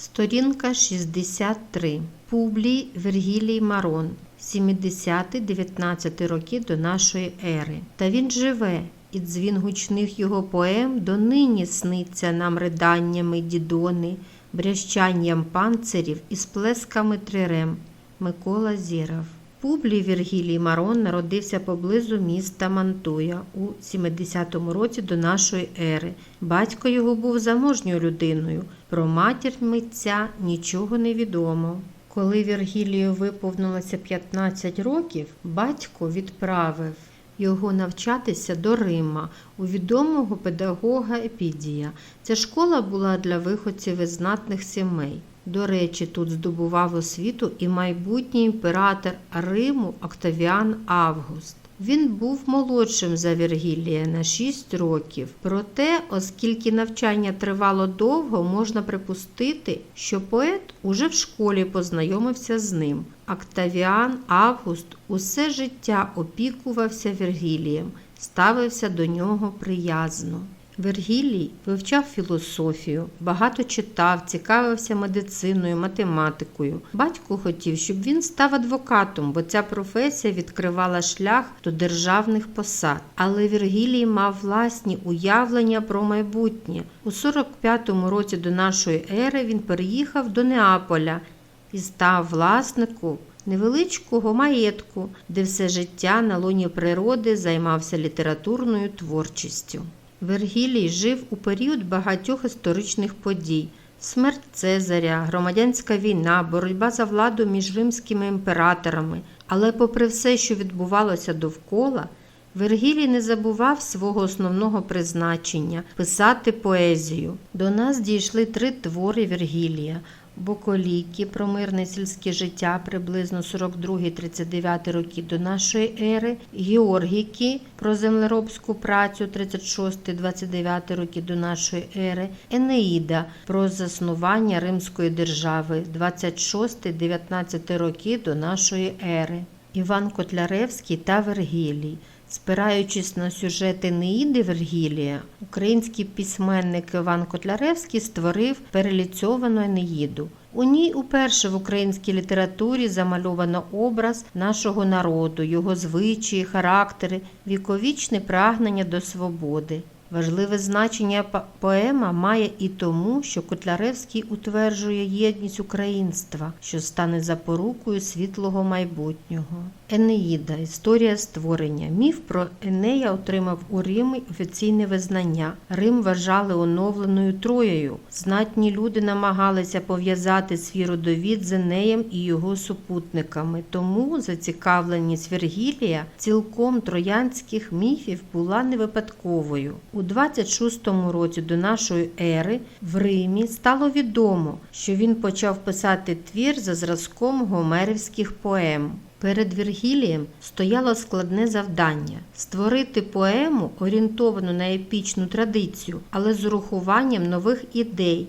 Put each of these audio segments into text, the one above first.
Сторінка 63. Публій Вергілій Марон. 70-19 роки до нашої ери. Та він живе, і дзвін гучних його поем донині сниться нам риданнями дідони, брящанням панцирів і сплесками трирем. Микола Зіров. Публій Вергілій Марон народився поблизу міста Мантуя у 70-му році до нашої ери. Батько його був заможньою людиною. Про матір митця нічого не відомо. Коли Вергілію виповнилося 15 років, батько відправив його навчатися до Рима у відомого педагога Епідія. Ця школа була для виходців із знатних сімей. До речі, тут здобував освіту і майбутній імператор Риму Октавіан Август. Він був молодшим за Вергілія на 6 років. Проте, оскільки навчання тривало довго, можна припустити, що поет уже в школі познайомився з ним. Октавіан Август усе життя опікувався Вергілієм, ставився до нього приязно. Вергілій вивчав філософію, багато читав, цікавився медициною, математикою. Батько хотів, щоб він став адвокатом, бо ця професія відкривала шлях до державних посад. Але Вергілій мав власні уявлення про майбутнє. У 45-му році до нашої ери він переїхав до Неаполя і став власником невеличкого маєтку, де все життя на лоні природи займався літературною творчістю. Вергілій жив у період багатьох історичних подій: смерть Цезаря, громадянська війна, боротьба за владу між римськими імператорами. Але, попри все, що відбувалося довкола, Вергілій не забував свого основного призначення писати поезію. До нас дійшли три твори Вергілія. Боколіки про мирне сільське життя приблизно 42-39 роки до нашої ери, Георгіки про землеробську працю 36-29 роки до нашої ери, Енеїда про заснування Римської держави 26-19 роки до нашої ери. Іван Котляревський та Вергілій. Спираючись на сюжети Неїди Вергілія, український письменник Іван Котляревський створив переліцьовану Енеїду. У ній уперше в українській літературі замальовано образ нашого народу, його звичаї, характери, віковічне прагнення до свободи. Важливе значення поема має і тому, що Котляревський утверджує єдність українства, що стане запорукою світлого майбутнього. Енеїда історія створення. Міф про Енея отримав у Римі офіційне визнання. Рим вважали оновленою Троєю. Знатні люди намагалися пов'язати свій родовід з Енеєм і його супутниками. Тому зацікавленість Вергілія цілком троянських міфів була не випадковою. У 26 році до нашої ери в Римі стало відомо, що він почав писати твір за зразком гомерівських поем. Перед Вергілієм стояло складне завдання створити поему, орієнтовану на епічну традицію, але з урахуванням нових ідей,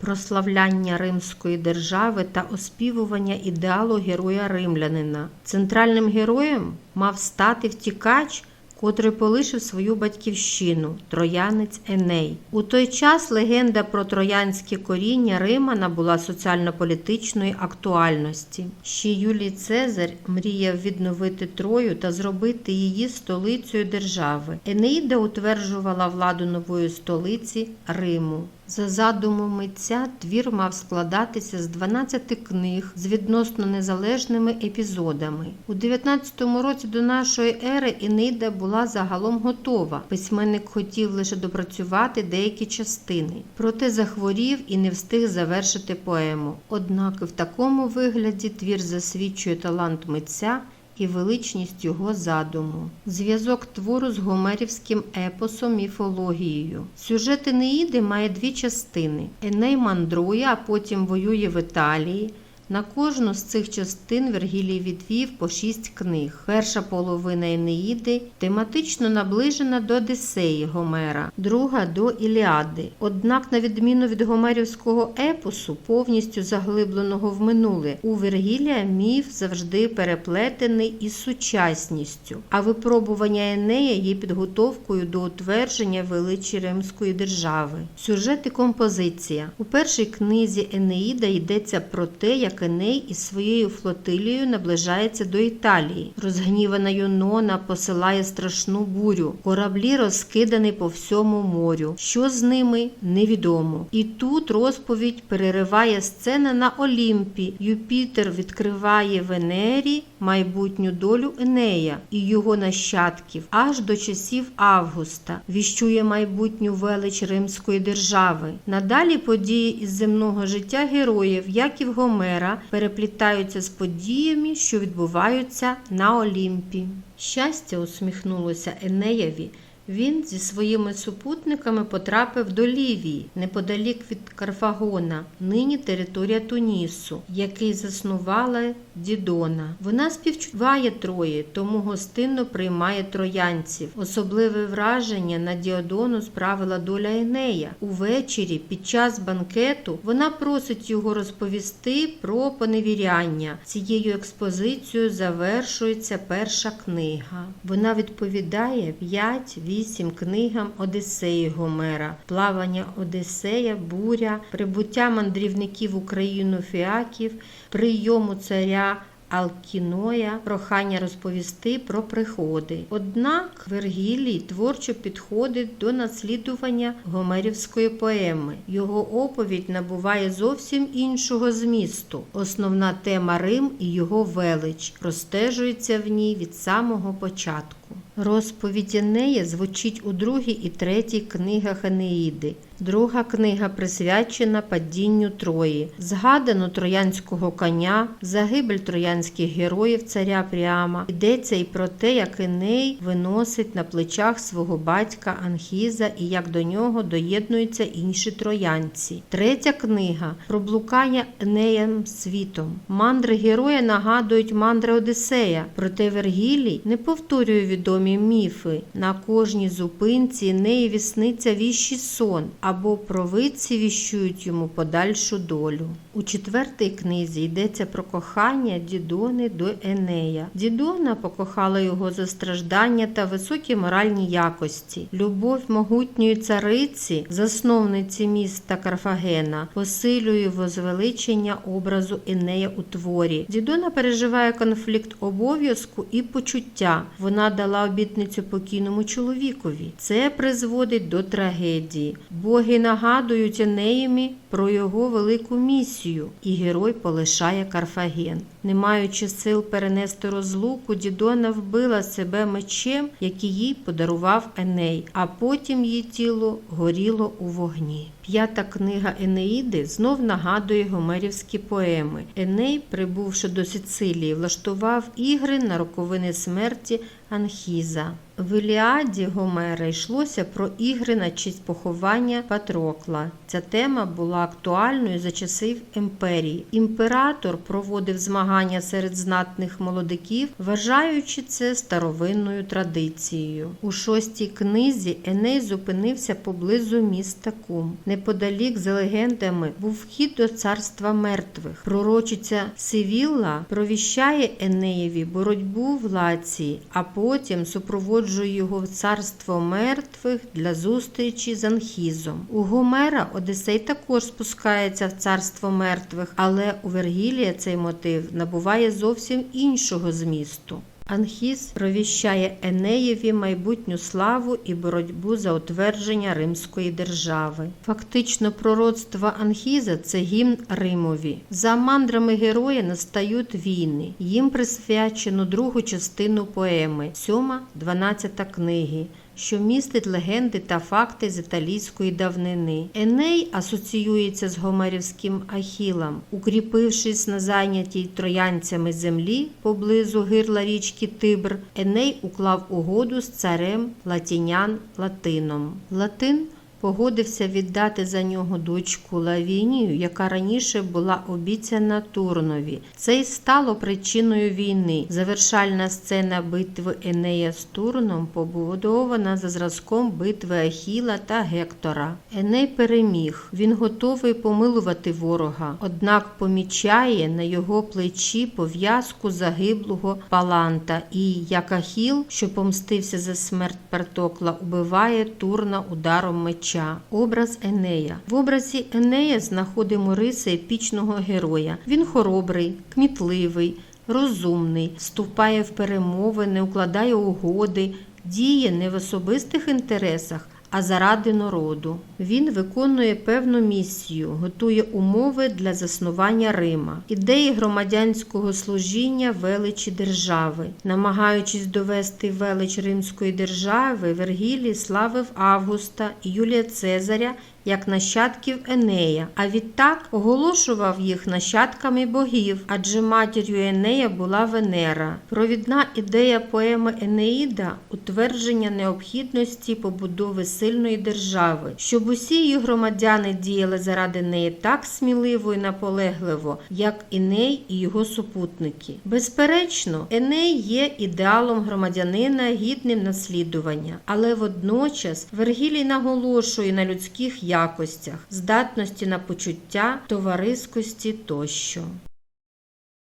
прославляння Римської держави та оспівування ідеалу героя римлянина. Центральним героєм мав стати втікач, котрий полишив свою батьківщину троянець Еней. У той час легенда про троянське коріння Рима набула соціально-політичної актуальності. Ще Юлій Цезар мріяв відновити Трою та зробити її столицею держави. Енеїда утверджувала владу нової столиці Риму. За задумом митця твір мав складатися з 12 книг з відносно незалежними епізодами. У 19 році до нашої ери Енеїда була загалом готова. Письменник хотів лише допрацювати деякі частини, проте захворів і не встиг завершити поему. Однак в такому вигляді твір засвідчує талант митця і величність його задуму. Зв'язок твору з гомерівським епосом міфологією. Сюжет Енеїди має дві частини: Еней мандрує, а потім воює в Італії. На кожну з цих частин Вергілій відвів по шість книг. Перша половина Енеїди тематично наближена до Одіссеї Гомера, друга до Іліади. Однак, на відміну від гомерівського епосу, повністю заглибленого в минуле, у Вергілія міф завжди переплетений із сучасністю, а випробування Енея є підготовкою до утвердження величі Римської держави. Сюжет і композиція у першій книзі Енеїда йдеться про те, як Еней із своєю флотилією наближається до Італії. Розгнівана Юнона посилає страшну бурю. Кораблі розкидані по всьому морю. Що з ними невідомо. І тут розповідь перериває сцена на Олімпі. Юпітер відкриває Венері майбутню долю Енея і його нащадків аж до часів Августа, віщує майбутню велич Римської держави. Надалі події із земного життя героїв, як і в Гомера, переплітаються з подіями, що відбуваються на Олімпі. Щастя усміхнулося Енеєві. Він зі своїми супутниками потрапив до Лівії, неподалік від Карфагона, нині територія Тунісу, який заснувала Дідона. Вона співчуває Трої, тому гостинно приймає троянців. Особливе враження на Діодону справила доля Енея. Увечері, під час банкету, вона просить його розповісти про поневіряння. Цією експозицією завершується перша книга. Вона відповідає 5 вісім книгам Одіссеї Гомера, плавання Одіссея, буря, прибуття мандрівників Україну фіаків, прийому царя. Алкіноя прохання розповісти про приходи. Однак Вергілій творчо підходить до наслідування гомерівської поеми. Його оповідь набуває зовсім іншого змісту. Основна тема Рим і його велич простежується в ній від самого початку. Розповідь Енея звучить у другій і третій книгах Енеїди. Друга книга присвячена падінню Трої, згадано троянського коня, загибель троянських героїв царя Пріама. Йдеться і про те, як Еней виносить на плечах свого батька Анхіза і як до нього доєднуються інші троянці. Третя книга про блукання Енеєм світом. Мандри героя нагадують мандри Одіссея, проте Вергілій не повторює відомі міфи. На кожній зупинці Енеєві сниться віщий сон або провидці віщують йому подальшу долю. У четвертій книзі йдеться про кохання Дідони до Енея. Дідона покохала його за страждання та високі моральні якості. Любов могутньої цариці, засновниці міста Карфагена, посилює возвеличення образу Енея у творі. Дідона переживає конфлікт обов'язку і почуття. Вона дала обітницю покійному чоловікові. Це призводить до трагедії. Боги нагадують Енеємі про його велику місію, і герой полишає Карфаген. Не маючи сил перенести розлуку, Дідона вбила себе мечем, який їй подарував Еней, а потім її тіло горіло у вогні. П'ята книга Енеїди знов нагадує гомерівські поеми. Еней, прибувши до Сицилії, влаштував ігри на роковини смерті Анхіза. В Іліаді Гомера йшлося про ігри на честь поховання Патрокла. Ця тема була актуальною за часів імперії. Імператор проводив змагання серед знатних молодиків, вважаючи це старовинною традицією. У шостій книзі Еней зупинився поблизу міста Кум. Неподалік за легендами був вхід до царства мертвих. Пророчиця Сивілла провіщає Енеєві боротьбу в Лації, а потім супроводжує його в царство мертвих для зустрічі з Анхізом. У Гомера Одисей також спускається в царство мертвих, але у Вергілія цей мотив набуває зовсім іншого змісту. Анхіс провіщає Енеєві майбутню славу і боротьбу за утвердження Римської держави. Фактично, пророцтво Анхіза це гімн Римові. За мандрами героя настають війни. Їм присвячено другу частину поеми, 7-12 книги що містить легенди та факти з італійської давнини. Еней асоціюється з гомерівським Ахілом, укріпившись на зайнятій троянцями землі поблизу гирла річки Тибр, Еней уклав угоду з царем латінян Латином. Латин погодився віддати за нього дочку Лавінію, яка раніше була обіцяна Турнові. Це й стало причиною війни. Завершальна сцена битви Енея з Турном побудована за зразком битви Ахіла та Гектора. Еней переміг. Він готовий помилувати ворога, однак помічає на його плечі пов'язку загиблого Паланта і, як Ахіл, що помстився за смерть Пертокла, убиває Турна ударом меча. Образ Енея. В образі Енея знаходимо риси епічного героя. Він хоробрий, кмітливий, розумний, вступає в перемови, не укладає угоди, діє не в особистих інтересах, а заради народу. Він виконує певну місію, готує умови для заснування Рима, ідеї громадянського служіння величі держави. Намагаючись довести велич римської держави, Вергілій славив Августа Юлія Цезаря як нащадків Енея, а відтак оголошував їх нащадками богів, адже матір'ю Енея була Венера. Провідна ідея поеми Енеїда утвердження необхідності побудови сильної держави, щоб усі її громадяни діяли заради неї так сміливо і наполегливо, як Еней і його супутники. Безперечно, Еней є ідеалом громадянина гідним наслідування, але водночас Вергілій наголошує на людських якостях, здатності на почуття, товариськості тощо.